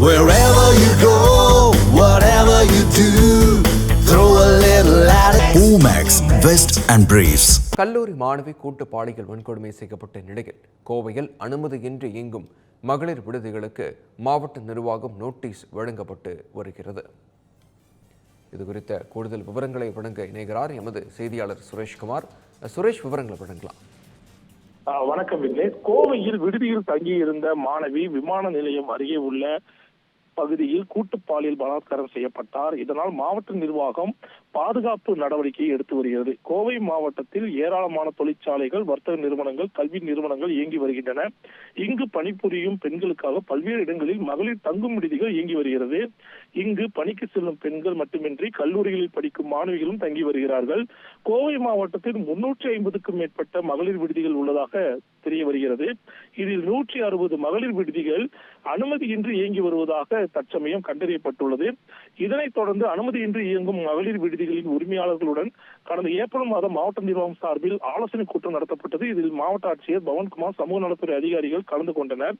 Wherever you go, whatever you do, throw a little at it. Omax, Vest and Briefs. கல்லூரி மாணவி கூட்டு பாலியல் வன்கொடுமை செய்யப்பட்ட நிலையில் கோவையில் அனுமதியின்றி இயங்கும் மகளிர் விடுதிகளுக்கு மாவட்ட நிர்வாகம் நோட்டீஸ் வழங்கப்பட்டு வருகிறது இது குறித்த கூடுதல் விவரங்களை வழங்க இணைகிறார் எமது செய்தியாளர் சுரேஷ்குமார் சுரேஷ் விவரங்களை வழங்கலாம் வணக்கம் விக்னேஷ் கோவையில் விடுதியில் தங்கியிருந்த மாணவி விமான நிலையம் அருகே உள்ள பகுதியில் கூட்டு பாலியல் பலாத்காரம் செய்யப்பட்டார். இதனால் மாவட்ட நிர்வாகம் பாதுகாப்பு நடவடிக்கை எடுத்து வருகிறது. கோவை மாவட்டத்தில் ஏராளமான தொழிற்சாலைகள் வர்த்தக நிறுவனங்கள் கல்வி நிறுவனங்கள் இயங்கி வருகின்றன. இங்கு பணிபுரியும் பெண்களுக்காக பல்வேறு இடங்களில் மகளிர் தங்கும் விடுதிகள் இயங்கி வருகிறது. இங்கு பணிக்கு செல்லும் பெண்கள் மட்டுமின்றி கல்லூரிகளில் படிக்கும் மாணவிகளும் தங்கி வருகிறார்கள். கோவை மாவட்டத்தில் முன்னூற்றி ஐம்பதுக்கும் மேற்பட்ட மகளிர் விடுதிகள் உள்ளதாக தெரிய வருகிறது. இதில் நூற்றி அறுபது மகளிர் விடுதிகள் அனுமதியின்றி இயங்கி வருவதாக தற்சமயம் கண்டறியப்பட்டுள்ளது. இதனைத் தொடர்ந்து அனுமதியின்றி இயங்கும் மகளிர் விடுதிகளின் உரிமையாளர்களுடன் கடந்த ஏப்ரல் மாதம் மாவட்ட நிர்வாகம் சார்பில் ஆலோசனை கூட்டம் நடத்தப்பட்டது. இதில் மாவட்ட ஆட்சியர் பவன்குமார் சமூக நலத்துறை அதிகாரிகள் கலந்து கொண்டனர்.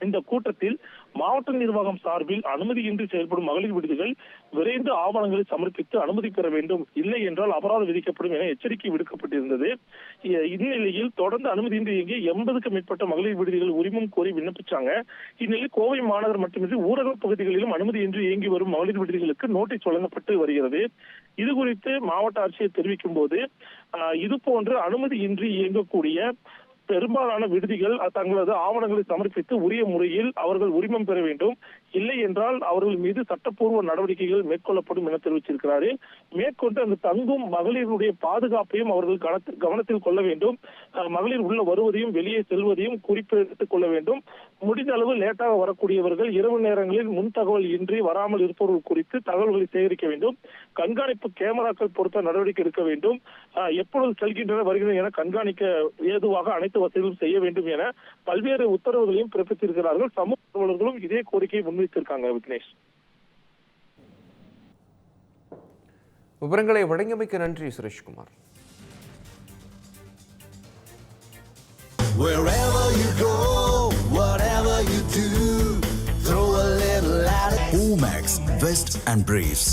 இந்த கூட்டத்தில் மாவட்ட நிர்வாகம் சார்பில் அனுமதியின்றி செயல்படும் மகளிர் விடுதிகள் விரைந்து ஆவணங்களை சமர்ப்பித்து அனுமதி பெற வேண்டும். இல்லை என்றால் அபராதம் விதிக்கப்படும் என எச்சரிக்கை விடுக்கப்பட்டிருந்தது. இந்நிலையில் தொடர்ந்து அனுமதியின்றி இயங்கி எண்பதுக்கும் மேற்பட்ட மகளிர் விடுதிகள் உரிமம் கோரி விண்ணப்பிச்சாங்க. இந்நிலையில் கோவை மாநகர் மட்டுமின்றி ஊரக பகுதிகளிலும் அனுமதியின்றி இயங்கி வரும் மகளிர் விடுதிகளுக்கு நோட்டீஸ் வழங்கப்பட்டு வருகிறது. இது குறித்து மாவட்ட ஆட்சியர் தெரிவிக்கும் போது இது போன்று அனுமதியின்றி இயங்கக்கூடிய பெரும்பாலான விடுதிகள் தங்களது ஆவணங்களை சமர்ப்பித்து உரிய முறையில் அவர்கள் உரிமம் பெற வேண்டும். இல்லை என்றால் அவர்கள் மீது சட்டப்பூர்வ நடவடிக்கைகள் மேற்கொள்ளப்படும் என தெரிவிச்சிருக்கிறாரு மேற்கொண்டு அந்த தங்கும் மகளிருடைய பாதுகாப்பையும் அவர்கள் கவனத்தில் கவனத்தில் கொள்ள வேண்டும். மகளிர் உள்ள வருவதையும் வெளியே செல்வதையும் குறிப்பிட்டுக் கொள்ள வேண்டும். முடிந்த அளவு லேட்டாக வரக்கூடியவர்கள் இரவு நேரங்களில் முன் தகவல் இன்றி வராமல் இருப்பவர்கள் குறித்து தகவல்களை சேகரிக்க வேண்டும். கண்காணிப்பு கேமராக்கள் பொறுத்த நடவடிக்கை எடுக்க வேண்டும். எப்பொழுது செல்கின்றன வருகின்றன என கண்காணிக்க ஏதுவாக அனைத்து வசதிகளும் செய்ய வேண்டும் என பல்வேறு உத்தரவுகளையும் பிறப்பித்திருக்கிறார்கள். சமூக இதே கோரிக்கையை முன்வைத்திருக்காங்க விக்னேஷ் விவரங்களை வழங்கியமைக்கு நன்றி Sureshkumar Wherever you go, whatever you do, throw a little at it. Omax, Vest and Briefs.